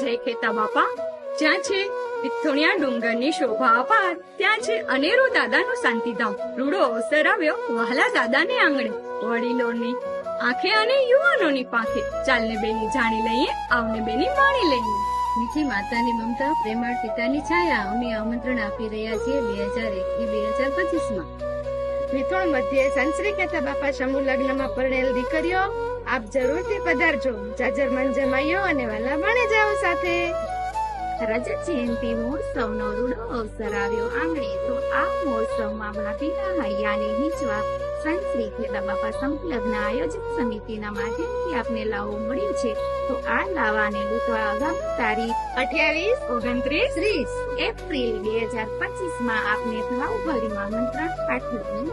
જય ખેતા બાપા. જ્યાં છે વિથોણિયા ડુંગરની શોભા અપાર. ત્યાં છે અનેરો દાદાનું શાંતિધામ. રૂડો અવસર આવ્યો વહાલા દાદાને આંગણે. વડીલોની આંખે અને યુવાનોની પાંખે. ચાલને બેની જાણી લઈએ, આવને બેની માણી લઈએ. નીચે માતાની મમતા, પ્રેમાળ પિતાની છાયા અમે આમંત્રણ આપી રહ્યા છીએ બે હજાર એકવી બે હજાર પચીસમાં મિથુન મધ્યે સંશ્રી કહેતા બાપા સમૂહ લગ્નમાં પરણેલ દીકરીઓ, આપ જરૂરથી પધારજો. જાજરમાન જમાઈઓ અને વાલા ભાણેજાઓ સાથે. રજત જયંતિ મહોત્સવનો રૂડો અવસર આવ્યો. આંગણે તો આ મહોત્સવમાં ભાભીના હૈયાને નીચવા સંત શ્રી ખેતા બાપા સંલગ્ન આયોજક સમિતિના માધ્યમથી આપને લાવો મળ્યું છે. તો આ લાવાને લૂંટવા આગામી તારીખ અઠ્યાવીસ ઓગણત્રીસ. ત્રીસ એપ્રિલ બે હજાર પચીસમાં આપને ભાવભર્યું આમંત્રણ પાઠવ્યું